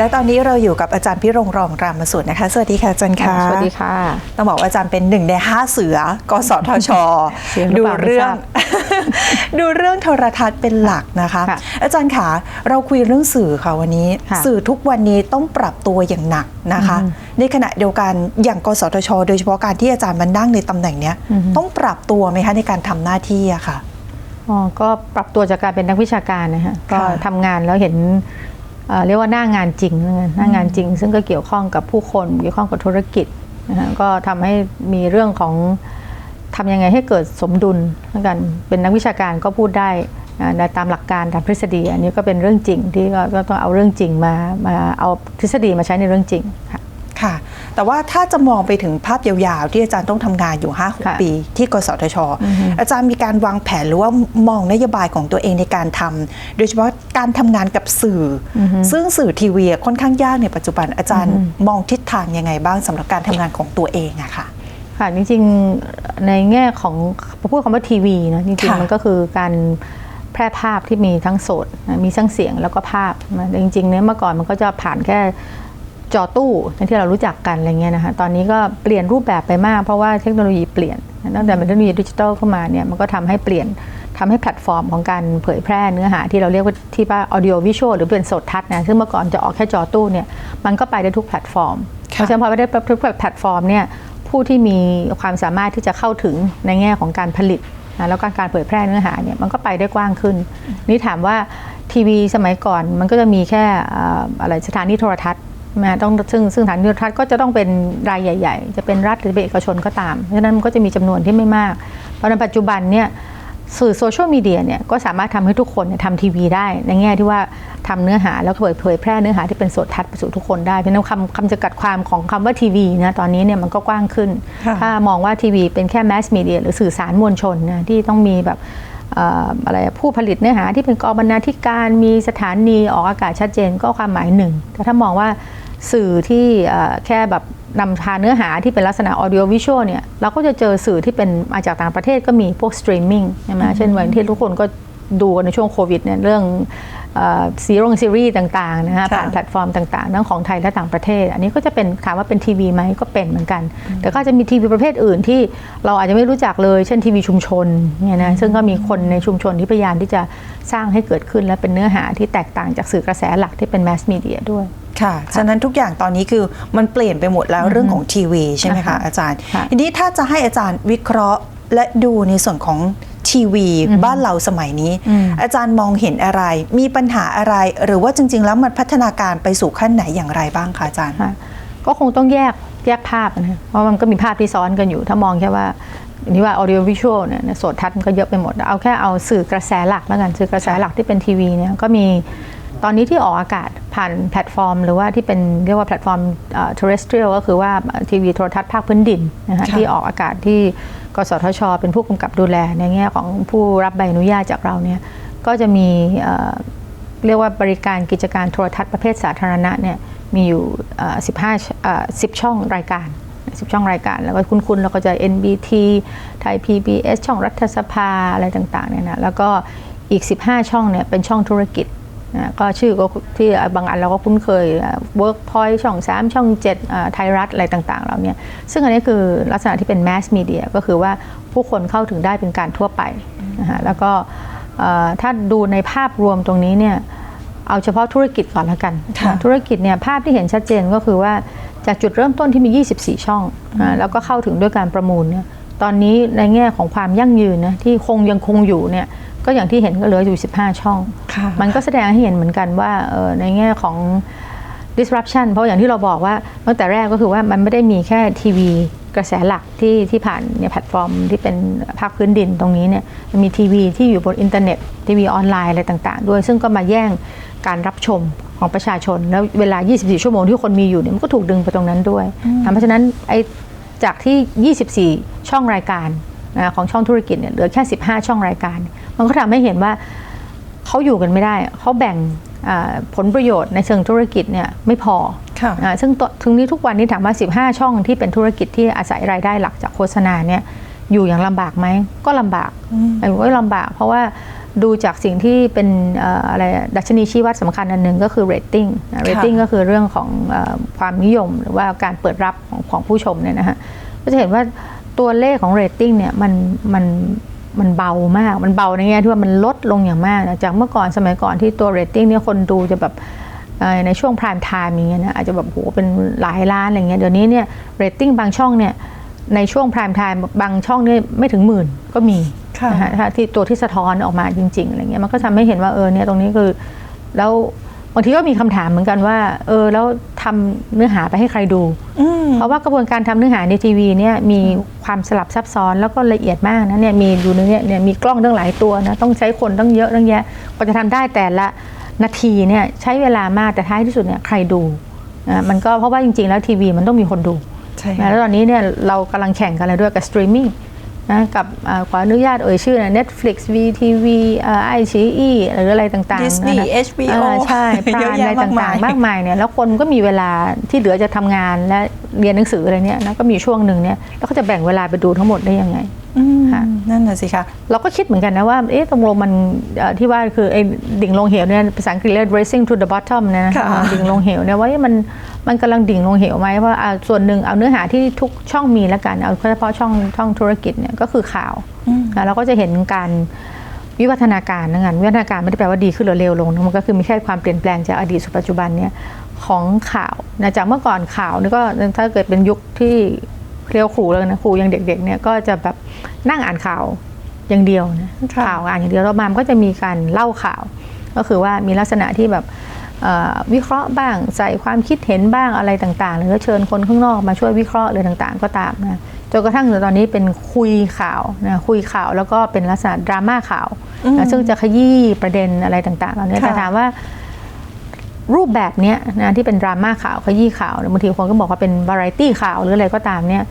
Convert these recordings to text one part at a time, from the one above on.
และตอนนี้เราอยู่กับอาจารย์พิรงรองรามสุดนะคะ สวัสดีค่ะอาจารย์ค่ะ สวัสดีค่ะ ต้องบอกว่าอาจารย์เป็นหนึ่งในห้าเสือกสทชเสียงหรือดูเปล่าไม่เรื่องทราบดูเรื่องโทรทัศน์เป็นหลักนะคะค่ะอาจารย์ค่ะ เราคุยเรื่องสื่อค่ะวันนี้ค่ะสื่อทุกวันนี้ต้องปรับตัวอย่างหนักนะคะอือฮึในขณะเดียวกันอย่างกสทช โดยเฉพาะการที่อาจารย์มานั่งในตำแหน่งเนี้ยอือฮึต้องปรับตัวไหมคะในการทำหน้าที่อะค่ะอ๋อก็ปรับตัวจากการเป็นนักวิชาการนะฮะก็ค่ะทำงานแล้วเห็น เรียกว่าหน้างานจริงหน้างานจริง ซึ่งก็เกี่ยวข้องกับผู้คนเกี่ยวข้องกับธุรกิจนะฮะก็ทำให้มีเรื่องของทำยังไงให้เกิดสมดุลแล้วกันเป็นนักวิชาการก็พูดได้ตามหลักการตามทฤษฎี อันนี้ก็เป็นเรื่องจริงที่ก็ก็ต้องเอาเรื่องจริงมามาเอาทฤษฎีมาใช้ในเรื่องจริงค่ะค่ะ แต่ว่าถ้าจะมองไปถึงภาพยาวๆ ที่อาจารย์ต้องทำงานอยู่ค่ะ5-6ปี ที่กสทช อาจารย์มีการวางแผนหรือว่ามองนโยบายของตัวเองในการทำโดยเฉพาะการทำงานกับสื่ออซึ่งสื่อทีวีค่อนข้างยากในปัจจุบันอาจารย์มองทิศทางยังไงบ้างสำหรับการทำงานของตัวเองอะค่ะค่ะจริงๆในแง่ของพอพูดคำว่าทีวีนะจริงค่ะๆมันก็คือการแพร่ภาพที่มีทั้งโสดนะมีทั้งเสียงแล้วก็ภาพนะแต่จริงๆเนี่ยเมื่อก่อนมันก็จะผ่านแค่ จอตู้ที่เรารู้จักกันอะไรเงี้ยนะคะตอนนี้ก็เปลี่ยนรูปแบบไปมาก เพราะว่าเทคโนโลยีเปลี่ยนตั้งแต่เป็นเทคโนโลยีดิจิทัลเข้ามาเนี่ยมันก็ทำให้เปลี่ยนทำให้แพลตฟอร์มของการเผยแพร่เนื้อหาที่เราเรียกว่าที่ว่า audio visual หรือเป็นสดทัศน์นะซึ่งเมื่อก่อนจะออกแค่จอตู้เนี่ยมันก็ไปได้ทุกแพลตฟอร์มเพราะฉะนั้นพอไปได้ทุกแพลตฟอร์มเนี่ยผู้ที่มีความสามารถที่จะเข้าถึงในแง่ของการผลิตนะแล้วการการเผยแพร่เนื้อหาเนี่ยมันก็ไปได้กว้างขึ้น นี่ถามว่าทีวีสมัยก่อนมันก็จะมีแค่อะไรสถานีโทรทัศน์ ใช่ไหมต้องซึ่งซึ่งสถานีโทรทัศน์ก็จะต้องเป็นรายใหญ่ ๆ จะเป็นรัฐหรือเป็นเอกชนก็ตามเพราะฉะนั้นมันก็จะมีจำนวนที่ไม่มาก เพราะในปัจจุบันเนี่ยสื่อโซเชียลมีเดียเนี่ยก็สามารถทำให้ทุกคนเนี่ยทำทีวีได้ ในแง่ที่ว่าทำเนื้อหาแล้วก็เผยเผยแพร่เนื้อหาที่เป็นสดทัศน์ไปสู่ทุกคนได้เพราะฉะนั้นคำคำจำกัดความของคำว่าทีวีนะตอนนี้เนี่ยมันก็กว้างขึ้นค่ะถ้ามองว่าทีวีเป็นแค่แมสมีเดียหรือสื่อสารมวลชนนะที่ต้องมีแบบเอะไรผู้ผลิตเนื้อหาที่เป็นกองบรรณาธิการมีสถานีออกอากาศชัดเจนก็ความหมายหนึ่งแต่ถ้ามองว่าสื่อที่แค่แบบนำพาเนื้อหาที่เป็นลักษณะ audio visual เนี่ยเราก็จะเจอสื่อที่เป็นมาจากต่างประเทศก็มีพวก streaming ใช่ไหมเช่นวันที่ทุกคนก็ ดูกันในช่วงโควิดเนี่ยเรื่องเอ่อซีรีส์ซีรีส์ต่างๆนะฮะค่ะผ่านแพลตฟอร์มต่างๆทั้งของไทยและต่างประเทศ อันนี้ก็จะเป็นถามว่าเป็นทีวีไหมก็เป็นเหมือนกัน แต่ก็จะมีทีวีประเภทอื่นที่เราอาจจะไม่รู้จักเลย เช่นทีวีชุมชนเนี่ยนะซึ่งก็มีคนในชุมชนที่พยายามที่จะสร้างให้เกิดขึ้นและเป็นเนื้อหาที่แตกต่างจากสื่อกระแสหลักที่เป็นแมสมีเดียด้วยค่ะ ฉะนั้นทุกอย่างตอนนี้คือมันเปลี่ยนไปหมดแล้วเรื่องของทีวีใช่ไหมอ่าคะฮะอาจารย์ค่ะทีนี้ถ้าจะให้อาจารย์วิเคราะห์และดูในส่วนของ ทีวีบ้านเราสมัยนี้อืมอาจารย์มองเห็นอะไร มีปัญหาอะไร หรือว่าจริง ๆ แล้วมันพัฒนาการไปสู่ขั้นไหนอย่างไรบ้างคะอาจารย์ค่ะก็คงต้องแยกแยกภาพนะเพราะมันก็มีภาพที่ซ้อนกันอยู่ ถ้ามองแค่ว่าอย่างที่ว่า audio visual เนี่ยโสดทัศน์มันก็เยอะไปหมด เอาแค่เอาสื่อกระแสหลักแล้วกัน สื่อกระแสหลักที่เป็นทีวีเนี่ยก็มี ตอนนี้ที่ออกอากาศผ่านแพลตฟอร์ม หรือว่าที่เป็นเรียกว่าแพลตฟอร์มเอ่อ terrestrial ก็คือว่าทีวีโทรทัศน์ภาคพื้นดินนะฮะค่ะที่ออกอากาศที่กสทช เป็นผู้กำกับดูแลในแง่ของผู้รับใบอนุญาตจากเราเนี่ยก็จะมีเอ่อเรียกว่าบริการกิจการโทรทัศน์ประเภทสาธารณะเนี่ยมีอยู่เอ่อ15เอ่อ10 ช่องรายการ 10 ช่องรายการ แล้วก็คุ้นๆเราก็จะ NBT ไทย PBS ช่องรัฐสภาอะไรต่างๆเนี่ยนะแล้วก็อีก 15 ช่องเนี่ยเป็นช่องธุรกิจนะ ก็ชื่อก็ที่บางอันเราก็คุ้นเคยเอ่อ Workpoint ช่อง 3 ช่อง7เอ่อไทยรัฐอะไรต่างๆเราเนี่ยซึ่งอันนี้คือลักษณะที่เป็น mass media ก็คือว่าผู้คนเข้าถึงได้เป็นการทั่วไปนะฮะแล้วก็เอ่อถ้าดูในภาพรวมตรงนี้เนี่ยเอาเฉพาะธุรกิจก่อนแล้วกันค่ะธุรกิจเนี่ยภาพที่เห็นชัดเจนก็คือว่าจากจุดเริ่มต้นที่มี 24 ช่องอ่าแล้วก็เข้าถึงด้วยการประมูลเนี่ยตอนนี้ในแง่ของความยั่งยืนนะที่คงยังคงอยู่เนี่ย ก็อย่างที่เห็นก็เหลืออยู่ 15 ช่องค่ะมันก็แสดงให้เห็นเหมือนกันว่าเอ่อในแง่ของ disruption เพราะอย่างที่เราบอกว่าตั้งแต่แรกก็คือว่ามันไม่ได้มีแค่ทีวีกระแสหลักที่ที่ผ่านเนี่ยแพลตฟอร์มที่เป็นภาคพื้นดินตรงนี้เนี่ยมันมีทีวีที่อยู่บนอินเทอร์เน็ตทีวีออนไลน์อะไรต่างๆ ด้วยซึ่งก็มาแย่งการรับชมของประชาชน แล้วเวลา 24 ชั่วโมงที่คนมีอยู่เนี่ยมันก็ถูกดึงไปตรงนั้นด้วยนะเพราะฉะนั้นไอ้จากที่ 24 ช่องรายการนะของช่องธุรกิจเนี่ยเหลือแค่ 15 ช่องรายการ มันก็ทำให้เห็นว่าเขาอยู่กันไม่ได้ เขาแบ่งอ่าผลประโยชน์ในเชิงธุรกิจเนี่ยไม่พอค่ะอ่าซึ่งตัวถึงนี้ทุกวันนี้ถามว่า 15 ช่องที่เป็นธุรกิจที่อาศัยรายได้หลักจากโฆษณาเนี่ยอยู่อย่างลำบากไหมก็ลำบากไอ้ว่าลำบาก เพราะว่าดูจากสิ่งที่เป็นเอ่ออะไรดัชนีชี้วัดสำคัญอันหนึ่งก็คือ rating นะ rating ก็คือเรื่องของเออความนิยม หรือว่าการเปิดรับของของผู้ชมเนี่ยนะฮะก็จะเห็นว่าตัวเลขของ rating เนี่ยมันมัน มันเบามาก มันเบาในแง่ที่ว่ามันลดลงอย่างมากนะจากเมื่อก่อนสมัยก่อนที่ตัว rating เนี่ยคนดูจะแบบเอ่อในช่วง prime time อย่างเงี้ยนะอาจจะแบบโหเป็นหลายล้านอะไรเงี้ยเดี๋ยวนี้เนี่ย rating บางช่องเนี่ยในช่วง prime time บางช่องเนี่ยไม่ถึงหมื่นก็มีค่ะนะฮะถ้าที่ตัวที่สะท้อนออกมาจริงๆอะไรเงี้ยมันก็ทำให้เห็นว่าเออเนี่ยตรงนี้คือแล้ว บางทีก็มีคำถามเหมือนกันว่า เออแล้วทำเนื้อหาไปให้ใครดูอืมเพราะว่ากระบวนการทำเนื้อหาในทีวีเนี่ยมีความสลับซับซ้อนแล้วก็ละเอียดมากนะเนี่ยมีอยู่ในเนี่ยเนี่ยมีกล้องตั้งหลายตัวนะต้องใช้คนตั้งเยอะตั้งแยะกว่าจะทำได้แต่ละนาทีเนี่ยใช้เวลามากแต่ท้ายที่สุดเนี่ยใครดูนะมันก็เพราะว่าจริงๆ แล้วทีวีมันต้องมีคนดูใช่นะค่ะแล้วตอนนี้เนี่ยเรากำลังแข่งกันอะไรด้วยกับสตรีมมิ่ง นะกับอ่าขออนุญาตเอ่ยชื่อนะ Netflix VTV ไอชีอีหรืออะไรต่างๆ Disney นะ HBO อ่าใช่พเยรามอะอะแยะไรมากมายต่างๆ มากมายเนี่ยแล้วคนก็มีเวลาที่เหลือจะทำงานและเรียนหนังสืออะไรเนี่ยนะก็มีช่วงหนึ่งเนี่ยแล้วเขาจะแบ่งเวลาไปดูทั้งหมดได้ยังไงอืมค่ะนั่นน่ะสิคะเราก็คิดเหมือนกันนะว่าเอ๊ะตรงลงมันเอ่อที่ว่าคือไอ้ดิ่งลงเหวเนี่ยภาษาอังกฤษเรียก racing to the bottom เนยนะค่ะดิ่งลงเหวเนี่ยว่าเอ๊ะมันมันกำลังดิ่งลงเหวไหมเพราะอ่าส่วนหนึ่งเอาเนื้อหาที่ทุกช่องมีแล้วกันเอาเฉพาะช่องช่องธุรกิจเนี่ยก็คือข่าวนะเราก็จะเห็นการวิวัฒนาการนะงานวิวัฒนาการไม่ได้แปลว่าดีขึ้นหรือเลวลงนะมันก็คือไม่ใช่ความเปลี่ยนแปลงจากอดีตสู่ปัจจุบันเนี่ยของข่าวนะจากเมื่อก่อนข่าวนี่ก็ถ้าเกิดเป็นยุคที่ เรียกว่าครูแล้วนะครูยังเด็กๆเนี่ยก็จะแบบนั่งอ่านข่าวอย่างเดียวนะค่ะข่าวอ่านอย่างเดียวแล้วมามนก็จะมีการเล่าข่าว ก็คือว่ามีลักษณะที่แบบเอ่อวิเคราะห์บ้างใส่ความคิดเห็นบ้างอะไรต่างๆ หรือว่าเชิญคนข้างนอกมาช่วยวิเคราะห์เลยต่างๆ ก็ตามนะจนกระทั่งถึงตอนนี้เป็นคุยข่าวนะคุยข่าวแล้วก็เป็นลักษณะดราม่าข่าวนะซึ่งจะขยี้ประเด็นอะไรต่างๆเหล่านี้ค่ะแต่ถามว่า รูปแบบเนี้ยนะที่เป็นดราม่าข่าวขยี้ข่าวเนี่ยบางทีคนก็บอกว่าเป็นวาไรตี้ข่าวหรืออะไรก็ตามเนี่ย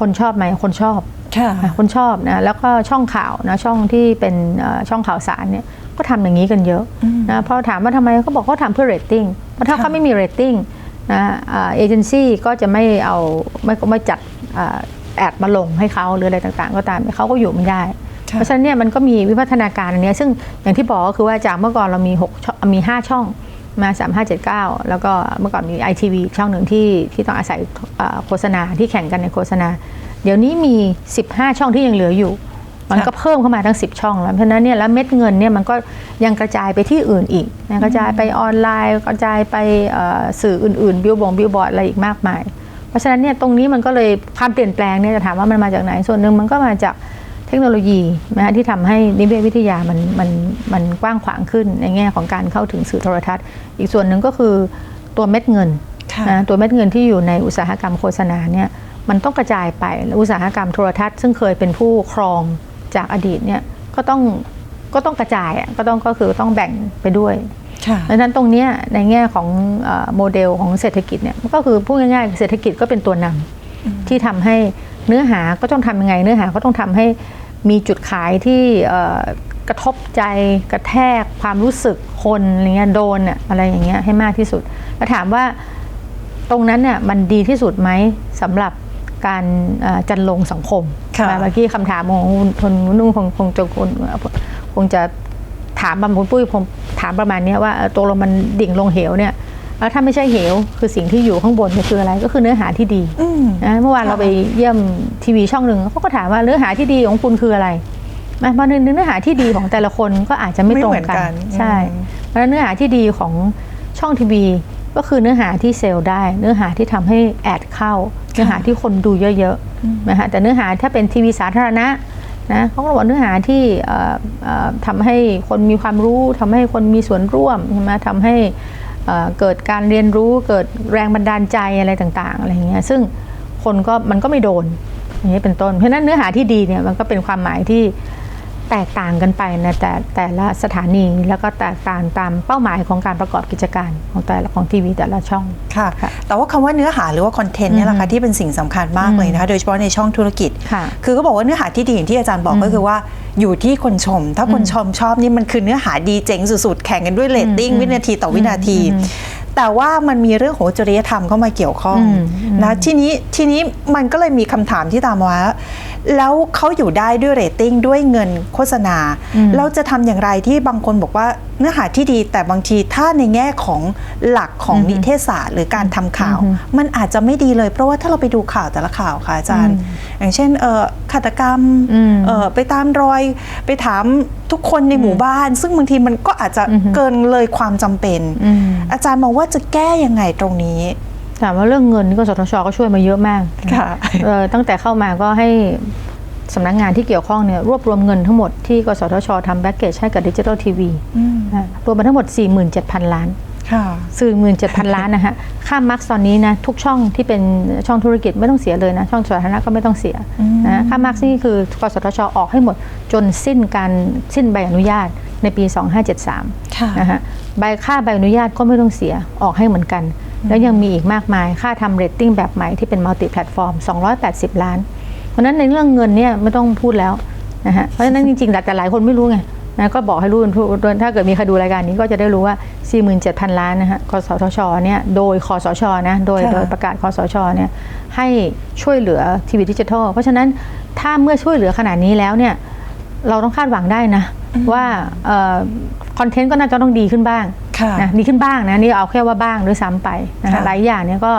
คนชอบไหมคนชอบค่ะอะคนชอบนะแล้วก็ช่องข่าวนะช่องที่เป็นเอ่อช่องข่าวสารเนี่ยก็ทำอย่างนี้กันเยอะนะเพราะถามว่าทำไมเขาบอกเขาทำเพื่อเรตติ้งเพราะถ้าค่ะเขาไม่มีเรตติ้งนะอ่าเอเจนซี่ก็จะไม่เอาไม่ไม่จัดอ่าแอดมาลงให้เขาหรืออะไรต่างๆ ก็ตามเขาก็อยู่ไม่ได้ค่ะเพราะฉะนั้นเนี่ยมันก็มีวิวัฒนาการอันเนี้ยซึ่งอย่างที่บอกก็คือว่าจากเมื่อก่อนเรามี6ช่องมี 5 ช่อง มา3579 แล้วก็เมื่อก่อนมี ITV ช่องหนึ่งที่ที่ต้องอาศัยโฆษณาที่แข่งกันในโฆษณา เดี๋ยวนี้มี 15 ช่องที่ยังเหลืออยู่ มันก็เพิ่มเข้ามาทั้ง 10 ช่องแล้วเพราะฉะนั้นเนี่ยแล้วเม็ดเงินเนี่ยมันก็ยังกระจายไปที่อื่นอีกนะกระจายไปออนไลน์กระจายไปเอ่อสื่ออื่นๆบิลบงบิลบอร์ดอะไรอีกมากมาย เพราะฉะนั้นเนี่ยตรงนี้มันก็เลยความเปลี่ยนแปลงเนี่ยจะถามว่ามันมาจากไหนส่วนหนึ่งมันก็มาจาก เทคโนโลยีนะฮะที่ทำให้นิเวศวิทยามันมันมันกว้างขวางขึ้นในแง่ของการเข้าถึงสื่อโทรทัศน์ อีกส่วนหนึ่งก็คือตัวเม็ดเงินค่ะนะตัวเม็ดเงินที่อยู่ในอุตสาหกรรมโฆษณาเนี่ยมันต้องกระจายไปแล้วอุตสาหกรรมโทรทัศน์ ซึ่งเคยเป็นผู้ครองจากอดีตเนี่ยก็ต้องก็ต้องกระจายอะก็ต้องก็คือต้องแบ่งไปด้วยค่ะดังนั้นตรงเนี้ยในแง่ของเออโมเดลของเศรษฐกิจเนี่ยมันก็คือพูดง่ายๆเศรษฐกิจก็เป็นตัวนำที่ทำให้ เนื้อหาก็ต้องทำยังไง เนื้อหาก็ต้องทำให้มีจุดขายที่เอ่อกระทบใจกระแทกความรู้สึกคนอะไรเงี้ยโดนอะอะไรอย่างเงี้ยให้มากที่สุด แล้วถามว่าตรงนั้นเนี่ยมันดีที่สุดไหมสำหรับการเอ่อจันลงสังคมค่ะเมื่อกี้คำถามของคุณคนนุ่งคงคงจะคงคงจะถามบางคุณปุ้ยผมถามประมาณเนี้ยว่าเอ่อตกลงมันดิ่งลงเหวเนี่ย แล้วถ้าไม่ใช่เหวคือสิ่งที่อยู่ข้างบนเนี่ยคืออะไรก็คือเนื้อหาที่ดีอืมนะเมื่อวานค่ะเราไปเยี่ยมทีวีช่องหนึ่งเขาก็ถามว่าเนื้อหาที่ดีของคุณคืออะไรนะเพราะเนื้อหาที่ดีของแต่ละคนก็อาจจะไม่ไม่ตรงเหมือนกักันนใช่อืมเพราะฉะนั้นเนื้อหาที่ดีของช่องทีวีก็คือเนื้อหาที่เซลล์ได้ เนื้อหาที่ทำให้แอดเข้า เนื้อหาที่คนดูเยอะๆนะฮะแต่เนื้อหาถ้าเป็นทีวีสาธารณะนะเขาก็บอกเนื้อหาที่เอ่อเอ่อทำให้คนมีความรู้ทำให้คนมีส่วนร่วมใช่ไหมทำให้ เอ่อเกิดการเรียนรู้เกิดแรงบันดาลใจอะไรต่างๆอะไรอย่างเงี้ยซึ่งคนก็มันก็ไม่โดนอย่างนี้เป็นต้น เพราะฉะนั้นเนื้อหาที่ดีเนี่ยมันก็เป็นความหมายที่แตกต่างกันไปนะแต่แต่ละสถานีแล้วก็แตกต่างตามเป้าหมายของการประกอบกิจการของแต่ละของทีวีแต่ละช่องค่ะค่ะแต่ว่าคำว่าเนื้อหาหรือว่าคอนเทนต์เนี่ยแหละค่ะที่เป็นสิ่งสำคัญมากเลยนะคะโดยเฉพาะในช่องธุรกิจค่ะคือก็บอกว่าเนื้อหาที่ดีอย่างที่อาจารย์บอกก็คือว่า อยู่ที่คนชม ถ้าคนชมชอบนี่มันคือเนื้อหาดีเจ๋งสุดๆ แข่งกันด้วยเรตติ้งวินาทีต่อวินาที แต่ว่ามันมีเรื่องของจริยธรรมเข้ามาเกี่ยวข้องอืมนะทีนี้ทีนี้มันก็เลยมีคำถามที่ตามมาว่า แล้วเขาอยู่ได้ด้วยเรตติ้งด้วยเงินโฆษณา เราจะทำอย่างไรที่บางคนบอกว่าเนื้อหาที่ดีแต่บางทีถ้าในแง่ของหลักของนิเทศศาสตร์ หรือการทำข่าว มันอาจจะไม่ดีเลย เพราะว่าถ้าเราไปดูข่าวแต่ละข่าวค่ะอาจารย์ อย่างเช่นเอ่อฆาตกรรมอืมเอ่อไปตามรอยไปถามทุกคนในหมู่บ้าน ซึ่งบางทีมันก็อาจจะเกินเลยความจำเป็นอืมอาจารย์มองว่าจะแก้ยังไงตรงนี้ ถามว่าเรื่องเงินนี่กสทชก็ช่วยมาเยอะมากค่ะเออตั้งแต่เข้ามาก็ให้สำนักงานที่เกี่ยวข้องเนี่ยรวบรวมเงินทั้งหมดที่กสทชทำแบ็กเกจให้กับดิจิทัลทีวีรวมมาทั้งหมด 47,000 ล้านค่ะสื่อ17,000ล้านนะฮะ ค่ามาร์กตอนนี้นะทุกช่องที่เป็นช่องธุรกิจไม่ต้องเสียเลยนะ ช่องสาธารณะก็ไม่ต้องเสียนะค่ามาร์กนี่คือกสทชออกให้หมดจนสิ้นการสิ้นใบอนุญาตในปี 2573ค่ะนะฮะใบค่าใบอนุญาตก็ไม่ต้องเสียออกให้เหมือนกัน แล้วยังมีอีกมากมายค่าทำเรตติ้งแบบใหม่ที่เป็นมัลติแพลตฟอร์ม 280 ล้าน เพราะฉะนั้นในเรื่องเงินเนี่ยไม่ต้องพูดแล้วนะฮะเพราะฉะนั้นจริงๆแต่หลายคนไม่รู้ไงนะก็บอกให้รู้ถ้าเกิดมีใครดูรายการนี้ก็จะได้รู้ว่า 47,000 ล้านนะฮะกสทชเนี่ยโดยคอสชนะโดยค่ะโดยประกาศคอสชเนี่ยให้ช่วยเหลือทีวีดิจิทัล เพราะฉะนั้นถ้าเมื่อช่วยเหลือขนาดนี้แล้วเนี่ยเราต้องคาดหวังได้นะ ว่าคอนเทนต์ก็น่าจะต้องดีขึ้นบ้างค่ะ นะดีขึ้นบ้างนะนี่เอาแค่ว่าบ้างด้วยซ้ำไปนะค่ะหลายอย่างเนี่ยก็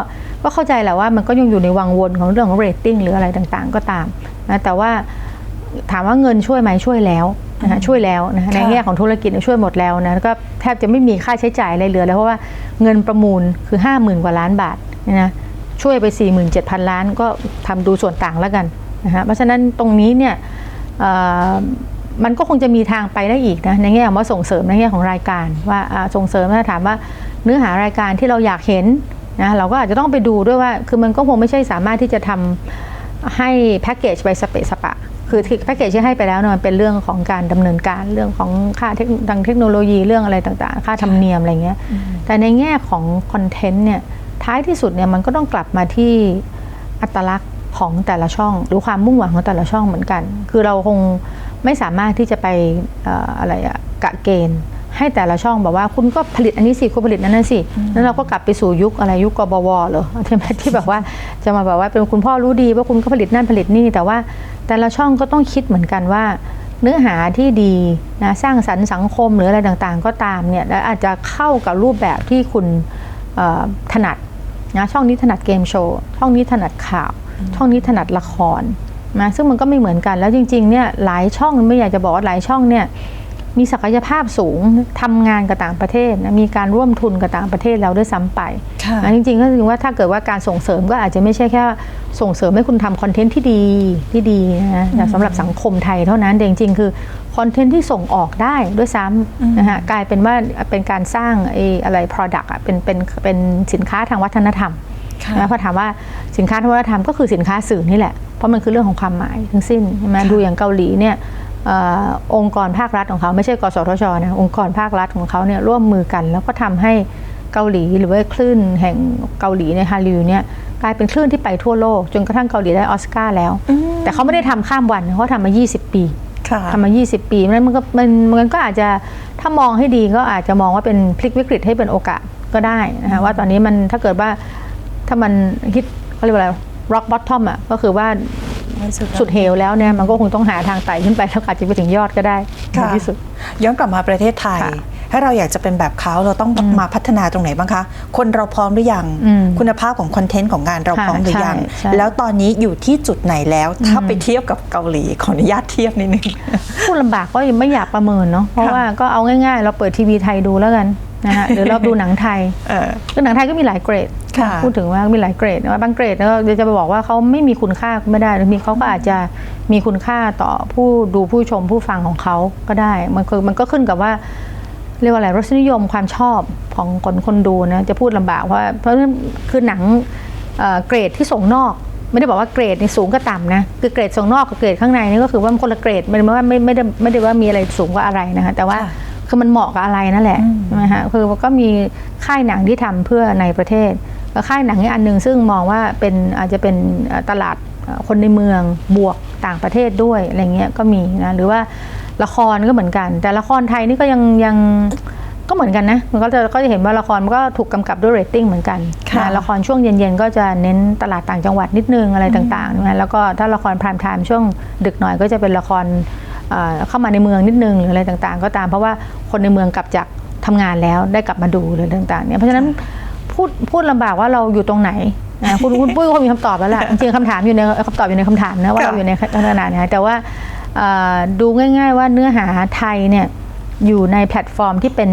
ก็เข้าใจแหละว่ามันก็ยังอยู่ในวังวนของเรื่องของเรตติ้งหรืออะไรต่างๆ ก็ตามนะแต่ว่าถามว่าเงินช่วยไหมช่วยแล้วนะฮะช่วยแล้วนะค่ะในแง่ของธุรกิจเนี่ยช่วยหมดแล้วนะแล้วก็แทบจะไม่มีค่าใช้จ่ายอะไรเหลือแล้วเพราะว่าเงินประมูลคือ 5 0,000 กว่าล้านบาทนะช่วยไป 47,000 ล้านก็ทำดูส่วนต่างแล้วกันนะฮะเพราะฉะนั้นตรงนี้เนี่ยเอ่อ มันก็คงจะมีทางไปได้อีกนะในแง่ของว่าส่งเสริมในแง่ของรายการ ว่าส่งเสริมถ้าถามว่าเนื้อหารายการที่เราอยากเห็นนะเราก็อาจจะต้องไปดูด้วยว่า คือมันก็คงไม่ใช่สามารถที่จะทำให้แพ็กเกจไปสเปะสปะ คือแพ็กเกจที่ให้ไปแล้วเนี่ยมันเป็นเรื่องของการดำเนินการเรื่องของค่าเทคทางเทคโนโลยีเรื่องอะไรต่างๆ ค่าธรรมเนียมอะไรเงี้ย แต่ในแง่ของคอนเทนต์เนี่ยท้ายที่สุดเนี่ยมันก็ต้องกลับมาที่อัตลักษณ์ของแต่ละช่อง หรือความมุ่งหวังของแต่ละช่องเหมือนกัน คือเราคง ไม่สามารถที่จะไปเอ่ออะไรอะกะเกณฑ์ ให้แต่ละช่องบอกว่าคุณก็ผลิตอันนี้สิคุณผลิตอันนั้นสิแล้วเราก็กลับไปสู่ยุคอะไรยุคกบวเหรอใช่ไหมที่แบบว่าจะมาแบบว่าเป็นคุณพ่อรู้ดีว่าคุณก็ผลิตนั่นผลิตนี่ แต่ว่าแต่ละช่องก็ต้องคิดเหมือนกันว่าเนื้อหาที่ดีนะสร้างสรรค์สังคมหรืออะไรต่างๆ ก็ตามเนี่ยแล้วอาจจะเข้ากับรูปแบบที่คุณเอ่อถนัดนะช่องนี้ถนัดเกมโชว์ช่องนี้ถนัดข่าว ช่องนี้ถนัดละคร นะซึ่งมันก็ไม่เหมือนกันแล้วจริงๆเนี่ยหลายช่องไม่อยากจะบอกว่าหลายช่องเนี่ยมีศักยภาพสูงทำงานกับต่างประเทศนะมีการร่วมทุนกับต่างประเทศแล้วด้วยซ้ำไปค่ะนะจริงๆก็คือว่าถ้าเกิดว่าการส่งเสริมก็อาจจะไม่ใช่แค่ส่งเสริมให้คุณทำคอนเทนต์ที่ดีที่ดีนะแต่สำหรับสังคมไทยเท่านั้นแต่จริงๆคือคอนเทนต์ที่ส่งออกได้ด้วยซ้ำนะฮะกลายเป็นว่าเป็นการสร้างไอ้อะไร product อะเป็นเป็นเป็นสินค้าทางวัฒนธรรมค่ะนะพอถามว่าสินค้าทางวัฒนธรรมก็คือสินค้าสื่อนี่แหละ เพราะมันคือเรื่องของความหมายทั้งสิ้นใช่ไหมดูอย่างเกาหลีเนี่ยเออองค์กรภาครัฐของเขาไม่ใช่กสทชนะองค์กรภาครัฐของเขาเนี่ยร่วมมือกัน แล้วก็ทำให้เกาหลีหรือว่าคลื่นแห่งเกาหลีในฮาลิวเนี่ยกลายเป็นคลื่นที่ไปทั่วโลก จนกระทั่งเกาหลีได้ออสการ์แล้ว แต่เขาไม่ได้ทำข้ามวันเขาทำมา 20 ปีค่ะทำมา 20 ปีนั้นมันก็มันมันก็อาจจะถ้ามองให้ดีก็อาจจะมองว่าเป็นพลิกวิกฤตให้เป็นโอกาสก็ได้นะคะว่าตอนนี้มันถ้าเกิดว่าถ้ามันฮิตเขาเรียกว่าอะไร rock bottom อะก็คือว่าสุดเหวแล้วเนี่ยมันก็คงต้องหาทางไต่ขึ้นไปแล้วอาจจะไปถึงยอดก็ได้ในค่ะที่สุดย้อนกลับมาประเทศไทยค่ะถ้าเราอยากจะเป็นแบบเขาเราต้องมาพัฒนาตรงไหนบ้างคะ คนเราพร้อมหรือยังอืมคุณภาพของคอนเทนต์ของงานเราค่ะพร้อมหรือยังใช่ใช่แล้วตอนนี้อยู่ที่จุดไหนแล้ว ถ้าไปเทียบกับเกาหลีขออนุญาตเทียบนิดนึงพูดลำบากก็ยังไม่อยากประเมินเนาะเพราะค่ะว่าก็เอาง่ายๆ เราเปิดทีวีไทยดูแล้วกันนะฮะหรือเราดูหนังไทยเออคือหนังไทยก็มีหลายเกรดค่ะพูดถึงว่ามีหลายเกรดนะบางเกรดเนี่ยเดี๋ยวจะไปบอกว่าเขาไม่มีคุณค่าก็ไม่ได้มีเขาก็อาจจะมีคุณค่าต่อผู้ดูผู้ชมผู้ฟังของเขาก็ได้ มันคือมันก็ขึ้นกับว่าเรียกว่าอะไรรสนิยมความชอบของคนคนดูนะจะพูดลำบากเพราะเพราะฉะนั้นคือหนังเอ่อเกรดที่ส่งนอก ไม่ได้บอกว่าเกรดในสูงกับต่ำนะคือเกรดส่งนอกกับเกรดข้างในนี่ก็คือว่ามันคนละเกรดไม่ได้ว่าไม่ไม่ได้ไม่ได้ว่ามีอะไรสูงกว่าอะไรนะคะแต่ว่า ค่ะคือมันเหมาะกับอะไรนั่นแหละใช่ไหมฮะคือก็มีค่ายหนังที่ทำเพื่อในประเทศแล้วค่ายหนังอีกอันหนึ่งซึ่งมองว่าเป็นอาจจะเป็นเอ่อตลาดเอ่อคนในเมืองบวกต่างประเทศด้วยอะไรเงี้ยก็มีนะหรือว่าละครก็เหมือนกัน แต่ละครไทยนี่ก็ยังยังก็เหมือนกันนะมันก็จะก็จะเห็นว่าละครมันก็ถูกกำกับด้วยเรตติ้งเหมือนกันค่ะนะละครช่วงเย็นๆ ก็จะเน้นตลาดต่างจังหวัดนิดนึงอะไรต่างๆนะแล้วก็ถ้าละครพรามไทม์ช่วงดึกหน่อยก็จะเป็นละคร เอ่อเข้ามาในเมืองนิดนึงหรืออะไรต่างๆ ก็ตามเพราะว่าคนในเมืองกลับจากทำงานแล้วได้กลับมาดูเลยต่างๆเนี่ยเพราะฉะนั้นพูดพูดลำบากว่าเราอยู่ตรงไหนนะคุณคุณปุ้ยก็คงมีคำตอบแล้วล่ะจริงๆคำถามอยู่ในคำตอบอยู่ในคำถามนะว่าเราอยู่ในขนาดไหนแต่ว่าเอ่อดูง่าย ๆ ว่าเนื้อหาไทยเนี่ยอยู่ในแพลตฟอร์มที่เป็น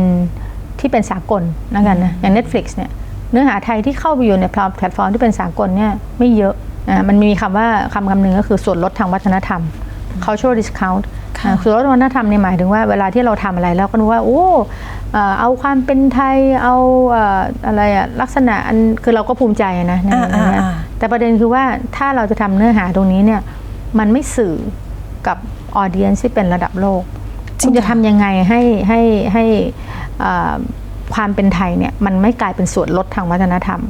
ที่เป็นสากลนะกันนะอย่าง Netflix เนี่ยเนื้อหาไทยที่เข้าไปอยู่ในแพลตฟอร์มที่เป็นสากลเนี่ยไม่เยอะนะมันมีคำว่าคำคำหนึ่งก็คือส่วนลดทางวัฒนธรรม cultural discount ค่ะส่วนลดทางวัฒนธรรมเนี่ยหมายถึงว่าเวลาที่เราทำอะไรแล้วก็นึกว่า โอ้เอ่อเอาความเป็นไทยเอาเอ่ออะไรอะลักษณะอันคือเราก็ภูมิใจอะนะในอ่าในนั้นอ่าแต่ประเด็นคือว่าถ้าเราจะทำเนื้อหาตรงนี้เนี่ยมันไม่สื่อกับออเดียนที่เป็นระดับโลกจริงคุณจะค่ะทำยังไงให้ให้ให้เอ่อความเป็นไทยเนี่ยมันไม่กลายเป็นส่วนลดทางวัฒนธรรม